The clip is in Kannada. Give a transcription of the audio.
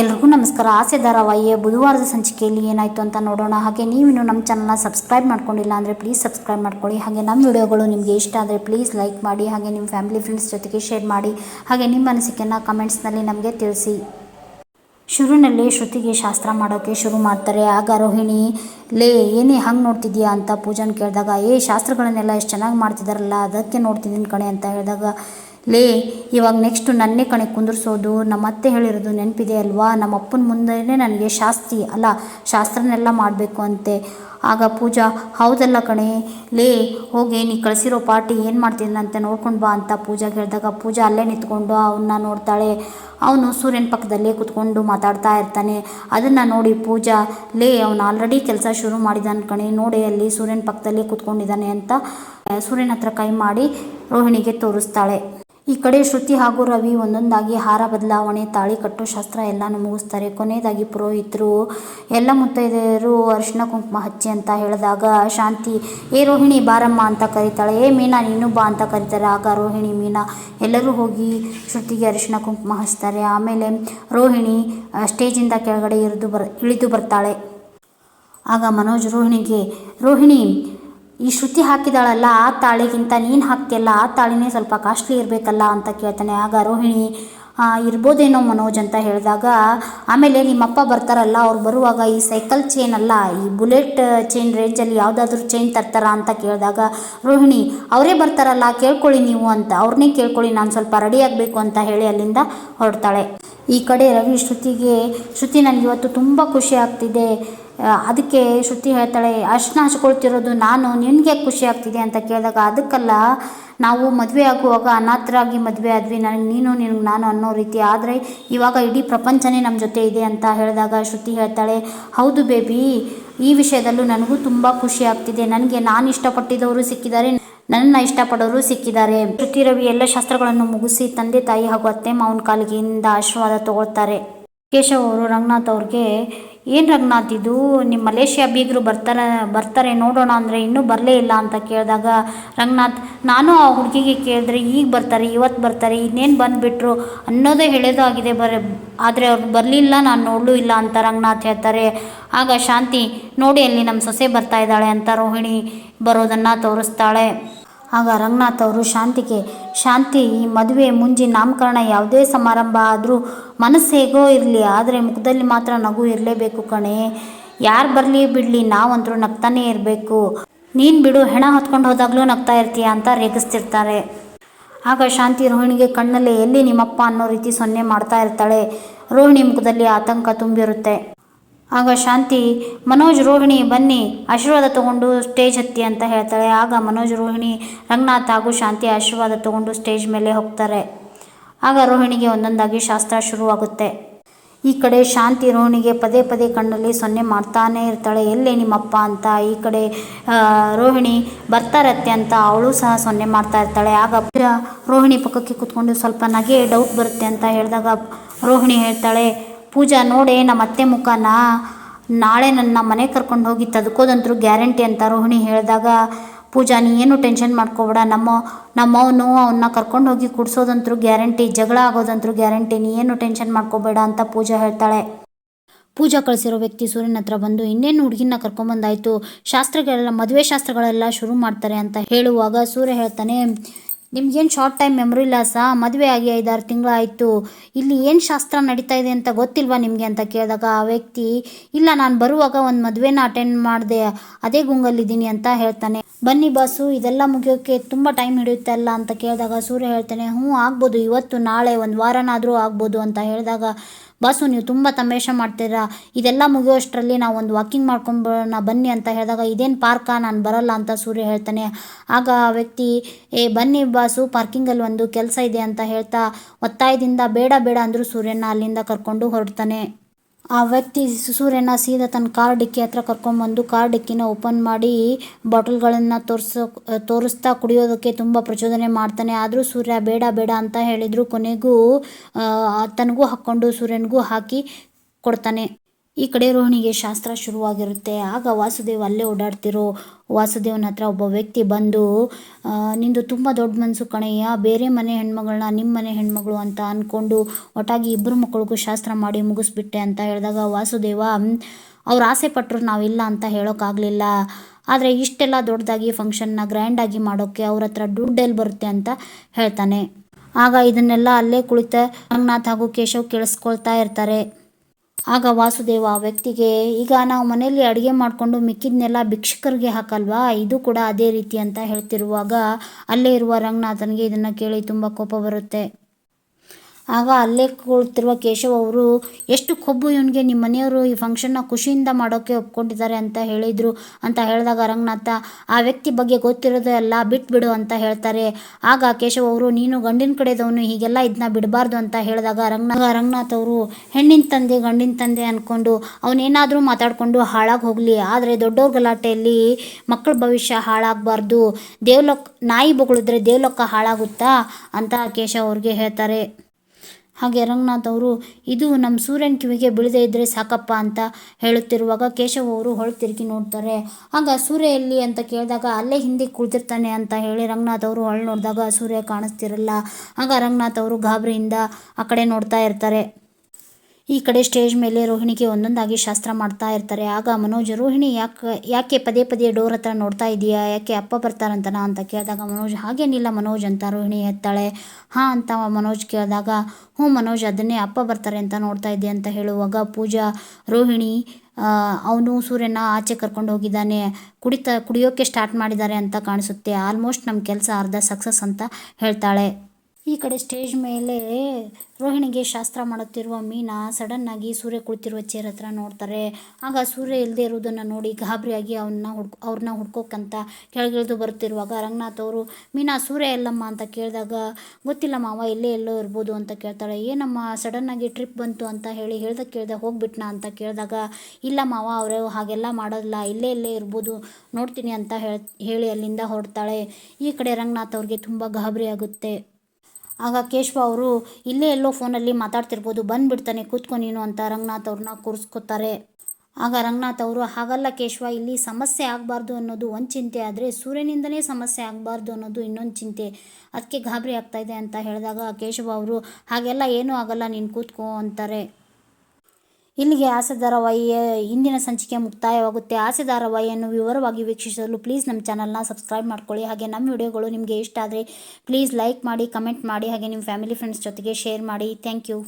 ಎಲ್ರಿಗೂ ನಮಸ್ಕಾರ. ಆಸೆ ಧಾರಾವಾಹಿಯ ಬುಧವಾರದ ಸಂಚಿಕೆಯಲ್ಲಿ ಏನಾಯಿತು ಅಂತ ನೋಡೋಣ. ಹಾಗೆ ನೀವಿನ್ನು ನಮ್ಮ ಚಾನಲ್ನ ಸಬ್ಸ್ಕ್ರೈಬ್ ಮಾಡ್ಕೊಂಡಿಲ್ಲ ಅಂದರೆ ಪ್ಲೀಸ್ ಸಬ್ಸ್ಕ್ರೈಬ್ ಮಾಡ್ಕೊಳ್ಳಿ. ಹಾಗೆ ನಮ್ಮ ವಿಡಿಯೋಗಳು ನಿಮಗೆ ಇಷ್ಟ ಆದರೆ ಪ್ಲೀಸ್ ಲೈಕ್ ಮಾಡಿ, ಹಾಗೆ ನಿಮ್ಮ ಫ್ಯಾಮಿಲಿ ಫ್ರೆಂಡ್ಸ್ ಜೊತೆಗೆ ಶೇರ್ ಮಾಡಿ, ಹಾಗೆ ನಿಮ್ಮ ಅನಿಸಿಕೆಯನ್ನು ಕಮೆಂಟ್ಸ್ನಲ್ಲಿ ನಮಗೆ ತಿಳಿಸಿ. ಶುರುವಿನಲ್ಲಿ ಶ್ರುತಿಗೆ ಶಾಸ್ತ್ರ ಮಾಡೋಕ್ಕೆ ಶುರು ಮಾಡ್ತಾರೆ. ಆಗ ರೋಹಿಣಿ, ಲೇ, ಏನೇ ಹಂಗೆ ನೋಡ್ತಿದ್ಯಾ? ಅಂತ ಪೂಜನ್ ಕೇಳಿದಾಗ, ಏ, ಶಾಸ್ತ್ರಗಳನ್ನೆಲ್ಲ ಎಷ್ಟು ಚೆನ್ನಾಗಿ ಮಾಡ್ತಿದ್ದಾರಲ್ಲ ಅದಕ್ಕೆ ನೋಡ್ತಿದ್ದೀನಿ ಕಣೆ, ಅಂತ ಹೇಳಿದಾಗ ಲೇ, ಇವಾಗ ನೆಕ್ಸ್ಟು ನನ್ನೇ ಕಣೆ ಕುಂದಿರ್ಸೋದು ನಮ್ಮ ಅತ್ತೆ ಹೇಳಿರೋದು ನೆನಪಿದೆ ಅಲ್ವಾ? ನಮ್ಮ ಅಪ್ಪನ ಮುಂದೆನೇ ನನಗೆ ಶಾಸ್ತಿ, ಅಲ್ಲ, ಶಾಸ್ತ್ರನೆಲ್ಲ ಮಾಡಬೇಕು ಅಂತೆ. ಆಗ ಪೂಜಾ, ಹೌದಲ್ಲ ಕಣೆ. ಲೇ, ಹೋಗಿ, ನೀ ಕಳಿಸಿರೋ ಪಾರ್ಟಿ ಏನು ಮಾಡ್ತಿದ್ದೀನಂತೆ ನೋಡ್ಕೊಂಡು ಬಾ ಅಂತ ಪೂಜಾ ಹೇಳಿದಾಗ ಪೂಜಾ ಅಲ್ಲೇ ನಿಂತ್ಕೊಂಡು ಅವನ್ನ ನೋಡ್ತಾಳೆ. ಅವನು ಸೂರ್ಯನ ಪಕ್ಕದಲ್ಲೇ ಕೂತ್ಕೊಂಡು ಮಾತಾಡ್ತಾ ಇರ್ತಾನೆ. ಅದನ್ನು ನೋಡಿ ಪೂಜಾ, ಲೇ, ಅವನು ಆಲ್ರೆಡಿ ಕೆಲಸ ಶುರು ಮಾಡಿದಾನೆ ಕಣೆ. ನೋಡಿ ಅಲ್ಲಿ ಸೂರ್ಯನ ಪಕ್ಕದಲ್ಲೇ ಕೂತ್ಕೊಂಡಿದ್ದಾನೆ ಅಂತ ಸೂರ್ಯನ ಹತ್ರ ಕೈ ಮಾಡಿ ರೋಹಿಣಿಗೆ ತೋರಿಸ್ತಾಳೆ. ಈ ಕಡೆ ಶ್ರುತಿ ಹಾಗೂ ರವಿ ಒಂದೊಂದಾಗಿ ಹಾರ ಬದಲಾವಣೆ, ತಾಳಿ ಕಟ್ಟು, ಶಾಸ್ತ್ರ ಎಲ್ಲಾನು ಮುಗಿಸ್ತಾರೆ. ಕೊನೆಯದಾಗಿ ಪುರೋಹಿತರು, ಎಲ್ಲ ಮುತ್ತೈದೆಯರು ಅರಿಶಿನ ಕುಂಕುಮ ಹಚ್ಚಿ ಅಂತ ಹೇಳಿದಾಗ, ಶಾಂತಿ, ಏ ರೋಹಿಣಿ, ಬಾರಮ್ಮ ಅಂತ ಕರೀತಾಳೆ. ಏ ಮೀನಾ, ನೀನು ಬಾ ಅಂತ ಕರೀತಾರೆ. ಆಗ ರೋಹಿಣಿ, ಮೀನಾ ಎಲ್ಲರೂ ಹೋಗಿ ಶ್ರುತಿಗೆ ಅರಿಶಿನ ಕುಂಕುಮ ಹಚ್ತಾರೆ. ಆಮೇಲೆ ರೋಹಿಣಿ ಸ್ಟೇಜಿಂದ ಕೆಳಗಡೆ ಇರಿದು ಬರ್, ಇಳಿದು ಬರ್ತಾಳೆ. ಆಗ ಮನೋಜ್ ರೋಹಿಣಿಗೆ, ರೋಹಿಣಿ ಈ ಶ್ರುತಿ ಹಾಕಿದಾಳಲ್ಲ ಆ ತಾಳಿಗಿಂತ ನೀನು ಹಾಕ್ತಿಯಲ್ಲ ಆ ತಾಳಿನೇ ಸ್ವಲ್ಪ ಕಾಸ್ಟ್ಲಿ ಇರಬೇಕಲ್ಲ ಅಂತ ಕೇಳ್ತಾನೆ. ಆಗ ರೋಹಿಣಿ "ಆ, ಇರ್ಬೋದೇನೋ ಮನೋಜ್ ಅಂತ ಹೇಳಿದಾಗ ಆಮೇಲೆ ನಿಮ್ಮಪ್ಪ ಬರ್ತಾರಲ್ಲ ಅವ್ರು ಬರುವಾಗ ಈ ಸೈಕಲ್ ಚೈನ್ ಅಲ್ಲ ಈ ಬುಲೆಟ್ ಚೈನ್ ರೇಂಜಲ್ಲಿ ಯಾವುದಾದ್ರೂ ಚೈನ್ ತರ್ತಾರಾ ಅಂತ ಕೇಳಿದಾಗ ರೋಹಿಣಿ ಅವರೇ ಬರ್ತಾರಲ್ಲ ಕೇಳ್ಕೊಳ್ಳಿ ನೀವು ಅಂತ ಅವ್ರನ್ನೇ ಕೇಳ್ಕೊಳ್ಳಿ ನಾನು ಸ್ವಲ್ಪ ರೆಡಿ ಆಗಬೇಕು ಅಂತ ಹೇಳಿ ಅಲ್ಲಿಂದ ಹೊರಡ್ತಾಳೆ. ಈ ಕಡೆ ರವಿ ಶ್ರುತಿಗೆ ಶ್ರುತಿ ನನಗಿವತ್ತು ತುಂಬ ಖುಷಿ ಆಗ್ತಿದೆ. ಅದಕ್ಕೆ ಶ್ರುತಿ ಹೇಳ್ತಾಳೆ, ಅರ್ಶನ ಹಚ್ಕೊಳ್ತಿರೋದು ನಾನು, ನಿನಗೆ ಖುಷಿ ಆಗ್ತಿದೆ ಅಂತ ಕೇಳಿದಾಗ ಅದಕ್ಕಲ್ಲ ನಾವು ಮದುವೆ ಆಗುವಾಗ ಅನಾಥರಾಗಿ ಮದುವೆ ಆದ್ವಿ, ನನಗೆ ನೀನು, ನಿನಗೆ ನಾನು ಅನ್ನೋ ರೀತಿ. ಆದರೆ ಇವಾಗ ಇಡೀ ಪ್ರಪಂಚನೇ ನಮ್ಮ ಜೊತೆ ಇದೆ ಅಂತ ಹೇಳಿದಾಗ ಶ್ರುತಿ ಹೇಳ್ತಾಳೆ, ಹೌದು ಬೇಬಿ, ಈ ವಿಷಯದಲ್ಲೂ ನನಗೂ ತುಂಬ ಖುಷಿ ಆಗ್ತಿದೆ. ನನಗೆ ನಾನು ಇಷ್ಟಪಟ್ಟಿದ್ದವರು ಸಿಕ್ಕಿದ್ದಾರೆ, ನನ್ನ ಇಷ್ಟಪಡೋರು ಸಿಕ್ಕಿದ್ದಾರೆ. ಶ್ರುತಿ ರವಿ ಎಲ್ಲ ಶಾಸ್ತ್ರಗಳನ್ನು ಮುಗಿಸಿ ತಂದೆ ತಾಯಿ ಹಾಗೂ ಅತ್ತೆ ಮಾವನ ಕಾಲಿಗೆಯಿಂದ ಆಶೀರ್ವಾದ ತಗೊಳ್ತಾರೆ. ಕೇಶವ್ ಅವರು ರಂಗನಾಥ್ ಅವ್ರಿಗೆ ಏನು ರಂಗನಾಥ್, ಇದು ನಿಮ್ಮ ಮಲೇಷ್ಯಾ ಬೀಗರು ಬರ್ತಾರೆ ಬರ್ತಾರೆ, ನೋಡೋಣ ಅಂದರೆ ಇನ್ನೂ ಬರಲೇ ಇಲ್ಲ ಅಂತ ಕೇಳಿದಾಗ, ರಂಗನಾಥ್, ನಾನು ಆ ಹುಡುಗಿಗೆ ಕೇಳಿದ್ರೆ ಈಗ ಬರ್ತಾರೆ ಇವತ್ತು ಬರ್ತಾರೆ, ಇನ್ನೇನು ಬಂದುಬಿಟ್ರು ಅನ್ನೋದೇ ಹೇಳೋದಾಗಿದೆ ಬರ, ಆದರೆ ಅವ್ರು ಬರಲಿಲ್ಲ, ನಾನು ನೋಡಲೂ ಇಲ್ಲ ಅಂತ ರಂಗನಾಥ್ ಹೇಳ್ತಾರೆ. ಆಗ ಶಾಂತಿ, ನೋಡಿ ಅಲ್ಲಿ ನಮ್ಮ ಸೊಸೆ ಬರ್ತಾ ಇದ್ದಾಳೆ ಅಂತ ರೋಹಿಣಿ ಬರೋದನ್ನು ತೋರಿಸ್ತಾಳೆ. ಆಗ ರಂಗನಾಥ್ ಅವರು ಶಾಂತಿಗೆ, ಶಾಂತಿ, ಈ ಮದುವೆ ಮುಂಜಿ ನಾಮಕರಣ ಯಾವುದೇ ಸಮಾರಂಭ ಆದರೂ ಮನಸ್ಸು ಹೇಗೋ ಇರಲಿ, ಆದರೆ ಮುಖದಲ್ಲಿ ಮಾತ್ರ ನಗು ಇರಲೇಬೇಕು ಕಣೆ. ಯಾರು ಬರಲಿ ಬಿಡಲಿ, ನಾವಂತರೂ ನಗ್ತಾನೇ ಇರಬೇಕು. ನೀನು ಬಿಡು, ಹೆಣ ಹೊತ್ಕೊಂಡು ಹೋದಾಗಲೂ ನಗ್ತಾ ಇರ್ತೀಯ ಅಂತ ರೇಗಿಸ್ತಿರ್ತಾರೆ. ಆಗ ಶಾಂತಿ ರೋಹಿಣಿಗೆ ಕಣ್ಣಲ್ಲಿ ಎಲ್ಲಿ ನಿಮ್ಮಪ್ಪ ಅನ್ನೋ ರೀತಿ ಸೊನ್ನೆ ಮಾಡ್ತಾ ಇರ್ತಾಳೆ. ರೋಹಿಣಿ ಮುಖದಲ್ಲಿ ಆತಂಕ ತುಂಬಿರುತ್ತೆ. ಆಗ ಶಾಂತಿ, ಮನೋಜ್ ರೋಹಿಣಿ, ಬನ್ನಿ, ಆಶೀರ್ವಾದ ತಗೊಂಡು ಸ್ಟೇಜ್ ಹತ್ತಿ ಅಂತ ಹೇಳ್ತಾಳೆ. ಆಗ ಮನೋಜ್ ರೋಹಿಣಿ, ರಂಗನಾಥ್ ಹಾಗೂ ಶಾಂತಿ ಆಶೀರ್ವಾದ ತಗೊಂಡು ಸ್ಟೇಜ್ ಮೇಲೆ ಹೋಗ್ತಾರೆ. ಆಗ ರೋಹಿಣಿಗೆ ಒಂದೊಂದಾಗಿ ಶಾಸ್ತ್ರ ಶುರುವಾಗುತ್ತೆ. ಈ ಕಡೆ ಶಾಂತಿ ರೋಹಿಣಿಗೆ ಪದೇ ಪದೇ ಕಣ್ಣಲ್ಲಿ ಸೊನ್ನೆ ಮಾಡ್ತಾನೆ ಇರ್ತಾಳೆ. ಎಲ್ಲೇ ನಿಮ್ಮಪ್ಪ ಅಂತ? ಈ ಕಡೆ ರೋಹಿಣಿ ಬರ್ತಾರತ್ತೆ ಅಂತ ಅವಳು ಸಹ ಸೊನ್ನೆ ಮಾಡ್ತಾ ಇರ್ತಾಳೆ. ಆಗ ರೋಹಿಣಿ ಪಕ್ಕಕ್ಕೆ ಕೂತ್ಕೊಂಡು ಸ್ವಲ್ಪ ನಗೆ ಡೌಟ್ ಬರುತ್ತೆ ಅಂತ ಹೇಳಿದಾಗ ರೋಹಿಣಿ ಹೇಳ್ತಾಳೆ ಪೂಜಾ ನೋಡೆ, ನಮ್ಮ ಅತ್ತೆ ಮುಖನ ನಾಳೆ ನನ್ನ ಮನೆ ಕರ್ಕೊಂಡು ಹೋಗಿ ತದ್ಕೋದಂತರೂ ಗ್ಯಾರಂಟಿ ಅಂತ ರೋಹಿಣಿ ಹೇಳಿದಾಗ, ಪೂಜಾ ನೀ ಏನು ಟೆನ್ಷನ್ ಮಾಡ್ಕೋಬೇಡ, ನಮ್ಮ ನಮ್ಮವನು ಅವನ್ನ ಕರ್ಕೊಂಡು ಹೋಗಿ ಕುಡ್ಸೋದಂತರೂ ಗ್ಯಾರಂಟಿ, ಜಗಳ ಆಗೋದಂತರೂ ಗ್ಯಾರಂಟಿ, ನೀ ಏನು ಟೆನ್ಷನ್ ಮಾಡ್ಕೋಬೇಡ ಅಂತ ಪೂಜಾ ಹೇಳ್ತಾಳೆ. ಪೂಜಾ ಕಳಿಸಿರೋ ವ್ಯಕ್ತಿ ಸೂರ್ಯನ ಹತ್ರ ಬಂದು, ಇನ್ನೇನು ಹುಡುಗಿನ ಕರ್ಕೊಂಬಂದಾಯಿತು? ಶಾಸ್ತ್ರಗಳೆಲ್ಲ, ಮದುವೆ ಶಾಸ್ತ್ರಗಳೆಲ್ಲ ಶುರು ಮಾಡ್ತಾರೆ ಅಂತ ಹೇಳುವಾಗ ಸೂರ್ಯ ಹೇಳ್ತಾನೆ ನಿಮ್ಗೇನು ಶಾರ್ಟ್ ಟೈಮ್ ಮೆಮೊರಿ ಲಾಸಾ ಮದುವೆ ಆಗಿ ಐದಾರು ತಿಂಗಳಾಯಿತು. ಇಲ್ಲಿ ಏನು ಶಾಸ್ತ್ರ ನಡೀತಾ ಇದೆ ಅಂತ ಗೊತ್ತಿಲ್ವಾ ನಿಮಗೆ ಅಂತ ಕೇಳಿದಾಗ ಆ ವ್ಯಕ್ತಿ, ಇಲ್ಲ, ನಾನು ಬರುವಾಗ ಒಂದು ಮದುವೆನ ಅಟೆಂಡ್ ಮಾಡಿದೆ, ಅದೇ ಗುಂಗಲ್ಲಿದ್ದೀನಿ ಅಂತ ಹೇಳ್ತಾನೆ. ಬನ್ನಿ ಬಾಸು, ಇದೆಲ್ಲ ಮುಗಿಯೋಕ್ಕೆ ತುಂಬ ಟೈಮ್ ಹಿಡಿಯುತ್ತೆ ಅಲ್ಲ? ಅಂತ ಕೇಳಿದಾಗ ಸೂರ್ಯ ಹೇಳ್ತಾನೆ, ಹ್ಞೂ, ಆಗ್ಬೋದು, ಇವತ್ತು ನಾಳೆ ಒಂದು ವಾರನಾದರೂ ಆಗ್ಬೋದು ಅಂತ ಹೇಳಿದಾಗ ಬಾಸು, ನೀವು ತುಂಬ ತಮೇಷ ಮಾಡ್ತೀರಾ? ಇದೆಲ್ಲ ಮುಗಿಯೋಷ್ಟರಲ್ಲಿ ನಾವು ಒಂದು ವಾಕಿಂಗ್ ಮಾಡ್ಕೊಂಬರೋಣ, ಬನ್ನಿ ಅಂತ ಹೇಳಿದಾಗ, ಇದೇನು ಪಾರ್ಕಾ ನಾನು ಬರಲ್ಲ ಅಂತ ಸೂರ್ಯ ಹೇಳ್ತಾನೆ. ಆಗ ಆ ವ್ಯಕ್ತಿ, ಏ, ಬನ್ನಿ ಬಾಸು ಪಾರ್ಕಿಂಗಲ್ಲಿ ಒಂದು ಕೆಲಸ ಇದೆ ಅಂತ ಹೇಳ್ತಾ, ಒತ್ತಾಯದಿಂದ ಬೇಡ ಬೇಡ ಅಂದರೂ ಸೂರ್ಯನ ಅಲ್ಲಿಂದ ಕರ್ಕೊಂಡು ಹೊರಡ್ತಾನೆ. ಆ ವ್ಯಕ್ತಿ ಸೂರ್ಯನ ಸೀದಾ ತನ್ನ ಕಾರ್ ಡಿಕ್ಕಿ ಹತ್ರ ಕರ್ಕೊಂಡ್ಬಂದು ಕಾರ್ ಡಿಕ್ಕಿನ ಓಪನ್ ಮಾಡಿ ಬಾಟಲ್ಗಳನ್ನು ತೋರಿಸೋ, ತೋರಿಸ್ತಾ ಕುಡಿಯೋದಕ್ಕೆ ತುಂಬ ಪ್ರಚೋದನೆ ಮಾಡ್ತಾನೆ. ಆದರೂ ಸೂರ್ಯ ಬೇಡ ಬೇಡ ಅಂತ ಹೇಳಿದ್ರು. ಕೊನೆಗೂ ತನಗೂ ಹಾಕ್ಕೊಂಡು ಸೂರ್ಯನಿಗೂ ಹಾಕಿ ಕೊಡ್ತಾನೆ. ಈ ಕಡೆ ರೋಹಿಣಿಗೆ ಶಾಸ್ತ್ರ ಶುರುವಾಗಿರುತ್ತೆ. ಆಗ ವಾಸುದೇವ್ ಅಲ್ಲೇ ಓಡಾಡ್ತಿರೋ ವಾಸುದೇವನ ಹತ್ರ ಒಬ್ಬ ವ್ಯಕ್ತಿ ಬಂದು ನಿಂದು ತುಂಬ ದೊಡ್ಡ ಮನಸ್ಸು ಕಣಯ್ಯ, ಬೇರೆ ಮನೆ ಹೆಣ್ಮಗಳನ್ನ ನಿಮ್ಮ ಮನೆ ಹೆಣ್ಮಗಳು ಅಂತ ಅಂದ್ಕೊಂಡು ಒಟ್ಟಾಗಿ ಇಬ್ಬರು ಮಕ್ಕಳಿಗೂ ಶಾಸ್ತ್ರ ಮಾಡಿ ಮುಗಿಸ್ಬಿಟ್ಟೆ ಅಂತ ಹೇಳಿದಾಗ ವಾಸುದೇವ ಅವ್ರು ಆಸೆ ಪಟ್ಟರು ನಾವಿಲ್ಲ ಅಂತ ಹೇಳೋಕ್ಕಾಗಲಿಲ್ಲ ಆದರೆ ಇಷ್ಟೆಲ್ಲ ದೊಡ್ಡದಾಗಿ ಫಂಕ್ಷನ್ನ ಗ್ರ್ಯಾಂಡಾಗಿ ಮಾಡೋಕ್ಕೆ ಅವ್ರ ಹತ್ರ ದುಡ್ಡೆಲ್ಲಿ ಬರುತ್ತೆ ಅಂತ ಹೇಳ್ತಾನೆ. ಆಗ ಇದನ್ನೆಲ್ಲ ಅಲ್ಲೇ ಕುಳಿತ ರಂಗನಾಥ್ ಹಾಗೂ ಕೇಶವ್ ಕೇಳಿಸ್ಕೊಳ್ತಾ ಇರ್ತಾರೆ. ಆಗ ವಾಸುದೇವ ಆ ವ್ಯಕ್ತಿಗೆ, ಈಗ ನಾವು ಮನೆಯಲ್ಲಿ ಅಡುಗೆ ಮಾಡಿಕೊಂಡು ಮಿಕ್ಕಿದ್ನೆಲ್ಲ ಭಿಕ್ಷುಕರಿಗೆ ಹಾಕಲ್ವಾ? ಇದು ಕೂಡ ಅದೇ ರೀತಿ ಅಂತ ಹೇಳ್ತಿರುವಾಗ ಅಲ್ಲೇ ಇರುವ ರಂಗನಾಥನಿಗೆ ಇದನ್ನು ಕೇಳಿ ತುಂಬ ಕೋಪ ಬರುತ್ತೆ. ಆಗ ಅಲ್ಲೇ ಕುಳಿತಿರುವ ಕೇಶವ್ ಅವರು, ಎಷ್ಟು ಕೊಬ್ಬು ಇವನಿಗೆ ನಿಮ್ಮ ಮನೆಯವರು ಈ ಫಂಕ್ಷನ್ನ ಖುಷಿಯಿಂದ ಮಾಡೋಕ್ಕೆ ಒಪ್ಕೊಂಡಿದ್ದಾರೆ ಅಂತ ಹೇಳಿದರು ಅಂತ ಹೇಳಿದಾಗ ರಂಗನಾಥ, ಆ ವ್ಯಕ್ತಿ ಬಗ್ಗೆ ಗೊತ್ತಿರೋದು ಎಲ್ಲ ಬಿಟ್ಬಿಡು ಅಂತ ಹೇಳ್ತಾರೆ. ಆಗ ಕೇಶವ್ ಅವರು, ನೀನು ಗಂಡಿನ ಕಡೆದವನು, ಹೀಗೆಲ್ಲ ಇದನ್ನ ಬಿಡಬಾರ್ದು ಅಂತ ಹೇಳಿದಾಗ ರಂಗನಾಥ ರಂಗನಾಥ್ ಅವರು, ಹೆಣ್ಣಿನ ತಂದೆ, ಗಂಡಿನ ತಂದೆ ಅಂದ್ಕೊಂಡು ಅವನೇನಾದರೂ ಮಾತಾಡಿಕೊಂಡು ಹಾಳಾಗಿ ಹೋಗಲಿ. ಆದರೆ ದೊಡ್ಡವ್ರ ಗಲಾಟೆಯಲ್ಲಿ ಮಕ್ಕಳ ಭವಿಷ್ಯ ಹಾಳಾಗಬಾರ್ದು. ದೇವ್ಲೊಕ್, ನಾಯಿ ಬೊಗಳಿದ್ರೆ ದೇವ್ಲೊಕ್ಕ ಹಾಳಾಗುತ್ತಾ? ಅಂತ ಕೇಶವ್ ಅವ್ರಿಗೆ ಹೇಳ್ತಾರೆ. ಹಾಗೆ ರಂಗನಾಥ್ ಅವರು, ಇದು ನಮ್ಮ ಸೂರ್ಯನ ಕಿವಿಗೆ ಬೀಳದೇ ಇದ್ದರೆ ಸಾಕಪ್ಪ ಅಂತ ಹೇಳುತ್ತಿರುವಾಗ ಕೇಶವ್ ಅವರು ಹೊಳೆ ತಿರುಗಿ ನೋಡ್ತಾರೆ. ಆಗ ಸೂರ್ಯ ಎಲ್ಲಿ ಅಂತ ಕೇಳಿದಾಗ, ಅಲ್ಲೇ ಹಿಂದೆ ಕುಳಿತಿರ್ತಾನೆ ಅಂತ ಹೇಳಿ ರಂಗನಾಥ್ ಅವರು ಹೊಳೆ ನೋಡಿದಾಗ ಸೂರ್ಯ ಕಾಣಿಸ್ತಿರಲ್ಲ. ಆಗ ರಂಗನಾಥ್ ಅವರು ಗಾಬರಿಯಿಂದ ಆ ಕಡೆ ನೋಡ್ತಾ ಇರ್ತಾರೆ. ಈ ಕಡೆ ಸ್ಟೇಜ್ ಮೇಲೆ ರೋಹಿಣಿಗೆ ಒಂದೊಂದಾಗಿ ಶಾಸ್ತ್ರ ಮಾಡ್ತಾ ಇರ್ತಾರೆ. ಆಗ ಮನೋಜ್, ರೋಹಿಣಿ, ಯಾಕೆ ಯಾಕೆ ಪದೇ ಪದೇ ಡೋರ್ ಹತ್ರ ನೋಡ್ತಾ ಇದೀಯಾ? ಯಾಕೆ ಅಪ್ಪ ಬರ್ತಾರಂತನ? ಅಂತ ಕೇಳಿದಾಗ ಮನೋಜ್, ಹಾಗೇನಿಲ್ಲ ಮನೋಜ್ ಅಂತ ರೋಹಿಣಿ ಎತ್ತಾಳೆ. ಹಾಂ ಅಂತ ಮನೋಜ್ ಕೇಳಿದಾಗ, ಹ್ಞೂ ಮನೋಜ್, ಅದನ್ನೇ ಅಪ್ಪ ಬರ್ತಾರೆ ಅಂತ ನೋಡ್ತಾ ಇದ್ದೆ ಅಂತ ಹೇಳುವಾಗ ಪೂಜಾ, ರೋಹಿಣಿ ಅವನು ಸೂರ್ಯನ ಆಚೆ ಕರ್ಕೊಂಡು ಹೋಗಿದ್ದಾನೆ. ಕುಡಿತಾ ಕುಡಿಯೋಕ್ಕೆ ಸ್ಟಾರ್ಟ್ ಮಾಡಿದ್ದಾರೆ ಅಂತ ಕಾಣಿಸುತ್ತೆ. ಆಲ್ಮೋಸ್ಟ್ ನಮ್ಮ ಕೆಲಸ ಅರ್ಧ ಸಕ್ಸಸ್ ಅಂತ ಹೇಳ್ತಾಳೆ. ಈ ಕಡೆ ಸ್ಟೇಜ್ ಮೇಲೆ ರೋಹಿಣಿಗೆ ಶಾಸ್ತ್ರ ಮಾಡುತ್ತಿರುವ ಮೀನಾ ಸಡನ್ನಾಗಿ ಸೂರ್ಯ ಕುಳಿತಿರುವ ಚೇರ್ ಹತ್ರ ನೋಡ್ತಾರೆ. ಆಗ ಸೂರ್ಯ ಇಲ್ಲದೆ ಇರುವುದನ್ನು ನೋಡಿ ಗಾಬರಿಯಾಗಿ ಅವನ್ನ ಹುಡ್ಕೊ ಅವ್ರನ್ನ ಹುಡ್ಕೋಕ್ಕಂತ ಕೆಳಗಿಳಿದು ಬರುತ್ತಿರುವಾಗ ರಂಗನಾಥ್ ಅವರು, ಮೀನಾ, ಸೂರ್ಯ ಎಲ್ಲಮ್ಮ ಅಂತ ಕೇಳಿದಾಗ, ಗೊತ್ತಿಲ್ಲ ಮಾವ, ಇಲ್ಲೇ ಎಲ್ಲೋ ಇರ್ಬೋದು ಅಂತ ಕೇಳ್ತಾಳೆ. ಏನಮ್ಮ ಸಡನ್ನಾಗಿ ಟ್ರಿಪ್ ಬಂತು ಅಂತ ಹೇಳಿ ಹೇಳ್ದ ಕೇಳ್ದೆ ಹೋಗ್ಬಿಟ್ನಾ ಅಂತ ಕೇಳಿದಾಗ, ಇಲ್ಲ ಮಾವ, ಅವರು ಹಾಗೆಲ್ಲ ಮಾಡೋದಿಲ್ಲ ಇಲ್ಲೇ ಇಲ್ಲೇ ಇರ್ಬೋದು. ನೋಡ್ತೀನಿ ಅಂತ ಹೇಳ್, ಹೇಳಿ ಅಲ್ಲಿಂದ ಹೊರಡ್ತಾಳೆ. ಈ ಕಡೆ ರಂಗನಾಥ್ ಅವ್ರಿಗೆ ತುಂಬ ಗಾಬರಿ ಆಗುತ್ತೆ. ಆಗ ಕೇಶವ ಅವರು, ಇಲ್ಲೇ ಎಲ್ಲೋ ಫೋನಲ್ಲಿ ಮಾತಾಡ್ತಿರ್ಬೋದು, ಬಂದುಬಿಡ್ತಾನೆ, ಕೂತ್ಕೊ ನೀನು ಅಂತ ರಂಗನಾಥ್ ಅವ್ರನ್ನ ಕೂರಿಸ್ಕೊತಾರೆ. ಆಗ ರಂಗನಾಥ್ ಅವರು, ಹಾಗಲ್ಲ ಕೇಶವ, ಇಲ್ಲಿ ಸಮಸ್ಯೆ ಆಗಬಾರ್ದು ಅನ್ನೋದು ಒಂದು ಚಿಂತೆ, ಆದರೆ ಸೂರ್ಯನಿಂದನೇ ಸಮಸ್ಯೆ ಆಗಬಾರ್ದು ಅನ್ನೋದು ಇನ್ನೊಂದು ಚಿಂತೆ. ಅದಕ್ಕೆ ಗಾಬರಿ ಆಗ್ತಾಯಿದೆ ಅಂತ ಹೇಳಿದಾಗ ಕೇಶವ ಅವರು, ಹಾಗೆಲ್ಲ ಏನೂ ಆಗಲ್ಲ, ನೀನು ಕೂತ್ಕೋ ಅಂತಾರೆ. ಇಲ್ಲಿಗೆ ಆಸೆ ಧಾರಾವಾಹಿಯ ಹಿಂದಿನ ಸಂಚಿಕೆ ಮುಕ್ತಾಯವಾಗುತ್ತೆ. ಆಸೆ ಧಾರಾವಾಹಿಯನ್ನು ವಿವರವಾಗಿ ವೀಕ್ಷಿಸಲು ಪ್ಲೀಸ್ ನಮ್ಮ ಚಾನಲ್ನ ಸಬ್ಸ್ಕ್ರೈಬ್ ಮಾಡ್ಕೊಳ್ಳಿ. ಹಾಗೆ ನಮ್ಮ ವಿಡಿಯೋಗಳು ನಿಮಗೆ ಇಷ್ಟ ಆದರೆ ಪ್ಲೀಸ್ ಲೈಕ್ ಮಾಡಿ ಕಮೆಂಟ್ ಮಾಡಿ, ಹಾಗೆ ನಿಮ್ಮ ಫ್ಯಾಮಿಲಿ ಫ್ರೆಂಡ್ಸ್ ಜೊತೆಗೆ ಶೇರ್ ಮಾಡಿ. Thank you